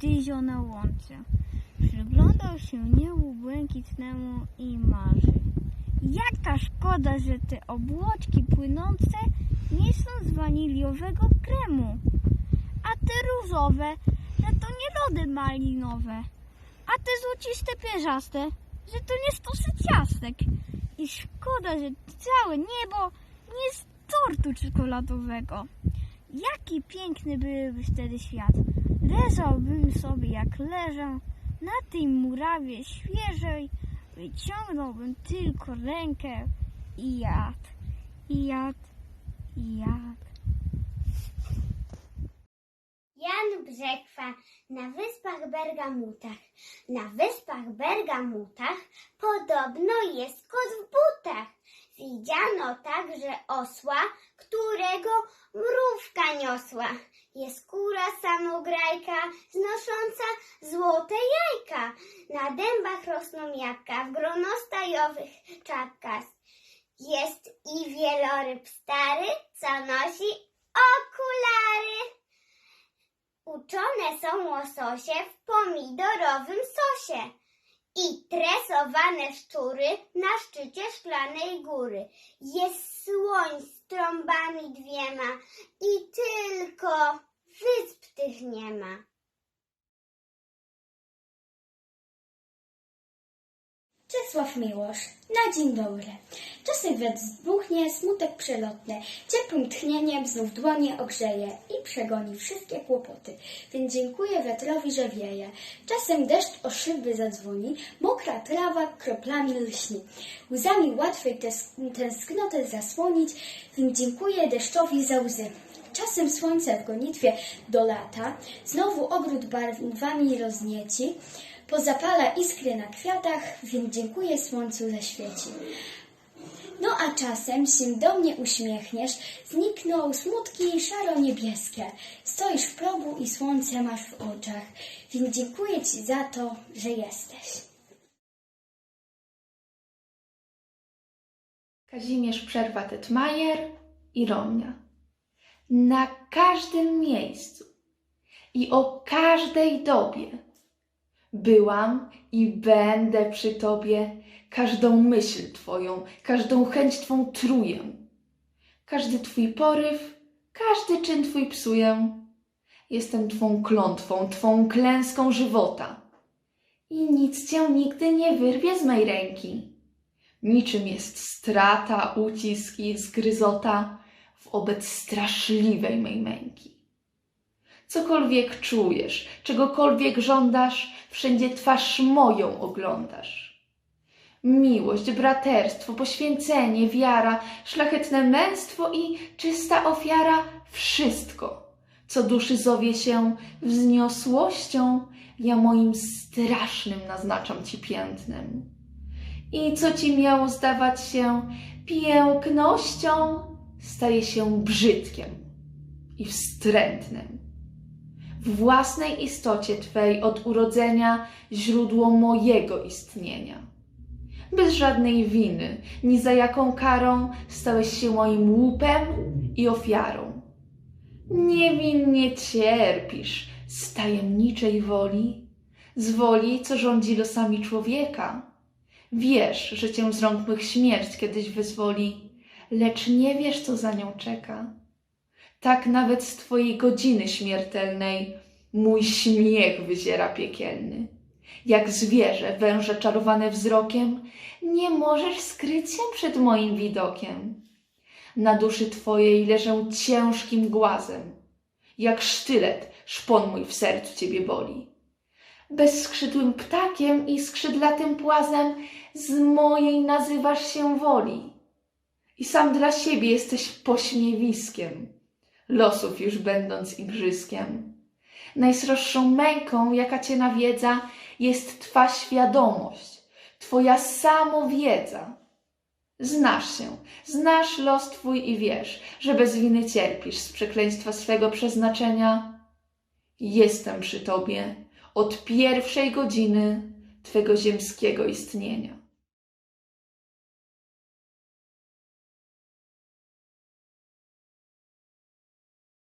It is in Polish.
dyzio na łące. Przyglądał się niebu błękitnemu i marzy. Jak ta szkoda, że te obłoczki płynące nie są z waniliowego kremu, a te różowe, że to nie lody malinowe, a te złociste pierzaste, że to nie stosy ciastek. I szkoda, że całe niebo nie z tortu czekoladowego. Jaki piękny byłby wtedy świat. Leżałbym sobie jak leżę na tej murawie świeżej, wyciągnąłbym tylko rękę i jadł, i jadł, i jadł. Jan Brzechwa na Wyspach Bergamutach. Na Wyspach Bergamutach podobno jest kot w butach. Widziano także osła, którego mrówka niosła. Jest kura samograjka, znosząca złote jajka. Na dębach rosną jabłka, w gronostajowych czapkach. Jest i wieloryb stary, co nosi okulary. Uczone są łososie w pomidorowym sosie i tresowane szczury na szczycie szklanej góry. Jest słoń z trąbami dwiema i tylko wysp tych nie ma. Czesław Miłosz, na dzień dobry. Czasem wiatr zbuchnie, smutek przelotny, ciepłym tchnieniem znów dłonie ogrzeje i przegoni wszystkie kłopoty. Więc dziękuję wiatrowi, że wieje. Czasem deszcz o szyby zadzwoni, mokra trawa kroplami lśni. Łzami łatwiej tęsknotę zasłonić, więc dziękuję deszczowi za łzy. Czasem słońce w gonitwie do lata, znowu ogród barwami roznieci, pozapala iskry na kwiatach, więc dziękuję słońcu za świeci. No a czasem się do mnie uśmiechniesz, znikną smutki szaro-niebieskie. Stoisz w progu i słońce masz w oczach, więc dziękuję Ci za to, że jesteś. Kazimierz Przerwa Tetmajer i Ronia. Na każdym miejscu i o każdej dobie byłam i będę przy Tobie. Każdą myśl Twoją, każdą chęć Twą truję. Każdy Twój poryw, każdy czyn Twój psuję. Jestem Twą klątwą, Twą klęską żywota. I nic Cię nigdy nie wyrwie z mej ręki niczym jest strata, ucisk i zgryzota wobec straszliwej mej męki. Cokolwiek czujesz, czegokolwiek żądasz, wszędzie twarz moją oglądasz. Miłość, braterstwo, poświęcenie, wiara, szlachetne męstwo i czysta ofiara wszystko, co duszy zowie się wzniosłością, ja moim strasznym naznaczam ci piętnem i co ci miało zdawać się pięknością, staje się brzydkiem i wstrętnym. W własnej istocie Twej od urodzenia źródło mojego istnienia. Bez żadnej winy, ni za jaką karą stałeś się moim łupem i ofiarą. Niewinnie cierpisz z tajemniczej woli, z woli, co rządzi losami człowieka. Wiesz, że cię z rąk mych śmierć kiedyś wyzwoli, lecz nie wiesz, co za nią czeka. Tak nawet z twojej godziny śmiertelnej mój śmiech wyziera piekielny. Jak zwierzę, węże czarowane wzrokiem, nie możesz skryć się przed moim widokiem. Na duszy twojej leżę ciężkim głazem. Jak sztylet, szpon mój w sercu ciebie boli bezskrzydłym ptakiem i skrzydlatym płazem z mojej nazywasz się woli. I sam dla siebie jesteś pośmiewiskiem, losów już będąc igrzyskiem. Najsroższą męką, jaka cię nawiedza, jest twa świadomość, twoja samowiedza. Znasz się, znasz los twój i wiesz, że bez winy cierpisz z przekleństwa swego przeznaczenia. Jestem przy tobie od pierwszej godziny Twego ziemskiego istnienia.